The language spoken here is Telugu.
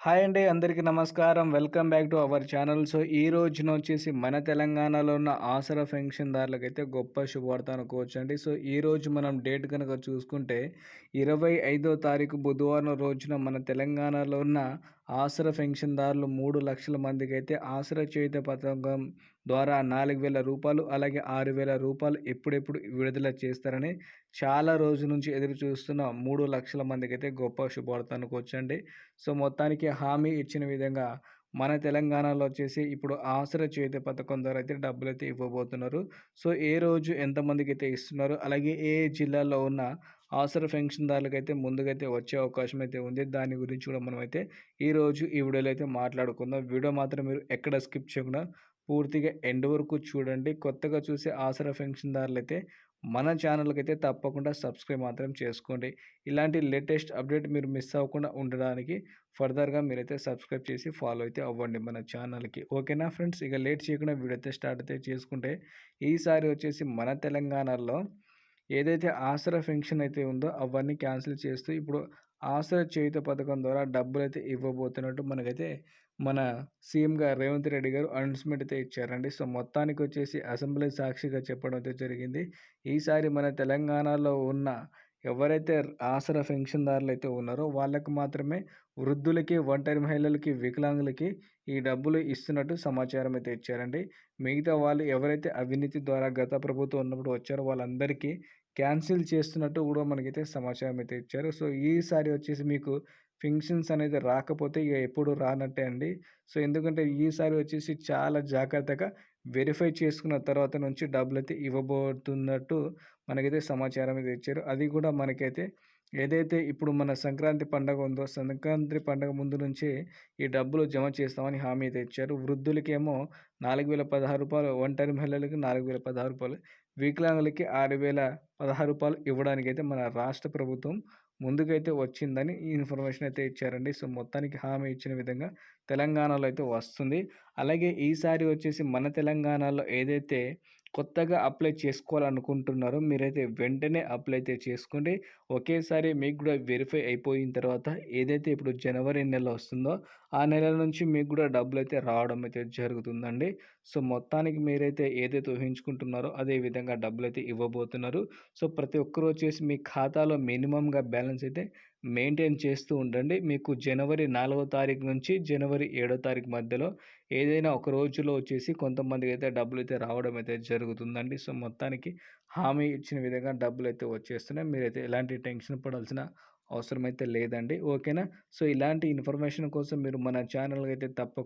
హాయ్ అండి అందరికీ నమస్కారం. Welcome back to our channel. So ఈ రోజున వచ్చేసి మన తెలంగాణలో ఉన్న ఆసరా పెన్షన్దారులకైతే గొప్ప శుభవార్త అనుకోవచ్చు అండి సో ఈ రోజు మనం డేట్ కనుక చూసుకుంటే ఇరవై ఐదో తారీఖు బుధవారం రోజున మన తెలంగాణలో ఉన్న ఆసరా పెన్షన్దారులు మూడు లక్షల మందికి అయితే ఆసరా చేయుత పథకం ద్వారా నాలుగు వేల రూపాయలు అలాగే ఆరు వేల రూపాయలు ఎప్పుడెప్పుడు విడుదల చేస్తారని చాలా రోజుల నుంచి ఎదురు చూస్తున్న మూడు లక్షల మందికి అయితే గొప్ప శుభవార్త అనుకోవచ్చండి సో మొత్తానికి హామీ ఇచ్చిన విధంగా మన తెలంగాణలో వచ్చేసి ఇప్పుడు ఆసరా చేతి పథకం ద్వారా అయితే డబ్బులు అయితే ఇవ్వబోతున్నారు. సో ఏ రోజు ఎంతమందికి అయితే ఇస్తున్నారు అలాగే ఏ జిల్లాలో ఉన్న ఆసరా పెన్షన్దారులకు అయితే ముందుకైతే వచ్చే అవకాశం అయితే ఉంది. దాని గురించి కూడా మనం అయితే ఈరోజు ఈ వీడియోలో అయితే మాట్లాడుకుందాం. వీడియో మాత్రం మీరు ఎక్కడ స్కిప్ చేయకుండా పూర్తిగా ఎండ్ వరకు చూడండి. కొత్తగా చూసే ఆసరా పెన్షన్దారులు అయితే మన ఛానల్కి అయితే తప్పకుండా సబ్స్క్రైబ్ మాత్రం చేసుకోండి. ఇలాంటి లేటెస్ట్ అప్డేట్ మీరు మిస్ అవ్వకుండా ఉండడానికి ఫర్దర్గా మీరైతే సబ్స్క్రైబ్ చేసి ఫాలో అయితే అవ్వండి మన ఛానల్కి. ఓకేనా ఫ్రెండ్స్? ఇక లేట్ చేయకుండా వీడియో అయితే స్టార్ట్ అయితే చేసుకుంటే ఈసారి వచ్చేసి మన తెలంగాణలో ఏదైతే ఆసరా ఫెన్షన్ అయితే ఉందో అవన్నీ క్యాన్సిల్ చేస్తూ ఇప్పుడు ఆసరా చేయుత పథకం ద్వారా డబ్బులు అయితే ఇవ్వబోతున్నట్టు మనకైతే మన సీఎం గారు రేవంత్ రెడ్డి గారు అనౌన్స్మెంట్ అయితే ఇచ్చారండి. సో మొత్తానికి వచ్చేసి అసెంబ్లీ సాక్షిగా చెప్పడం అయితే జరిగింది. ఈసారి మన తెలంగాణలో ఉన్న ఎవరైతే ఆసరా పెన్షన్దారులు అయితే ఉన్నారో వాళ్ళకు మాత్రమే వృద్ధులకి ఒంటరి మహిళలకి వికలాంగులకి ఈ డబ్బులు ఇస్తున్నట్టు సమాచారం అయితే ఇచ్చారండి మిగతా వాళ్ళు ఎవరైతే అవినీతి ద్వారా గత ప్రభుత్వం ఉన్నప్పుడు వచ్చారో వాళ్ళందరికీ క్యాన్సిల్ చేస్తున్నట్టు కూడా మనకైతే సమాచారం అయితే ఇచ్చారు సో ఈసారి వచ్చేసి మీకు ఫంక్షన్స్ అనేది రాకపోతే ఇక ఎప్పుడు రానట్టే అండి. సో ఎందుకంటే ఈసారి వచ్చేసి చాలా జాగ్రత్తగా వెరిఫై చేసుకున్న తర్వాత నుంచి డబ్బులు అయితే ఇవ్వబోతున్నట్టు మనకైతే సమాచారం అయితే ఇచ్చారు అది కూడా మనకైతే ఏదైతే ఇప్పుడు మన సంక్రాంతి పండగ ఉందో సంక్రాంతి పండగ ముందు నుంచే ఈ డబ్బులు జమ చేస్తామని హామీ అయితే ఇచ్చారు. వృద్ధులకేమో నాలుగు వేల పదహారు రూపాయలు ఒంటరి మహిళలకి నాలుగు వేల పదహారు రూపాయలు వికలాంగులకి ఆరు వేల పదహారు రూపాయలు ఇవ్వడానికి అయితే మన రాష్ట్ర ప్రభుత్వం ముందుకైతే వచ్చిందని ఈ ఇన్ఫర్మేషన్ అయితే ఇచ్చారండి. సో మొత్తానికి హామీ ఇచ్చిన విధంగా తెలంగాణలో అయితే వస్తుంది. అలాగే ఈసారి వచ్చేసి మన తెలంగాణలో ఏదైతే కొత్తగా అప్లై చేసుకోవాలనుకుంటున్నారో మీరైతే వెంటనే అప్లై అయితే చేసుకోండి. ఒకేసారి మీకు కూడా వెరిఫై అయిపోయిన తర్వాత ఏదైతే ఇప్పుడు జనవరి నెల వస్తుందో ఆ నెల నుంచి మీకు కూడా డబ్బులు అయితే రావడం అయితే జరుగుతుందండి. సో మొత్తానికి మీరైతే ఏదైతే ఊహించుకుంటున్నారో అదే విధంగా డబ్బులు అయితే ఇవ్వబోతున్నారు. సో ప్రతి ఒక్కరు వచ్చేసి మీ ఖాతాలో మినిమంగా బ్యాలెన్స్ అయితే మెయింటైన్ చేస్తూ ఉండండి. మీకు జనవరి నాలుగో తారీఖు నుంచి జనవరి ఏడో తారీఖు మధ్యలో ఏదైనా ఒక రోజులో వచ్చేసి కొంతమందికి అయితే డబ్బులు అయితే రావడం అయితే జరుగుతుందండి. సో మొత్తానికి హామీ ఇచ్చిన విధంగా డబ్బులు అయితే వచ్చేస్తున్నాయి. మీరైతే ఎలాంటి టెన్షన్ పడాల్సిన అవసరం అయితే లేదండి. ఓకేనా? సో ఇలాంటి ఇన్ఫర్మేషన్ కోసం మీరు మన ఛానల్కి అయితే తప్పకుండా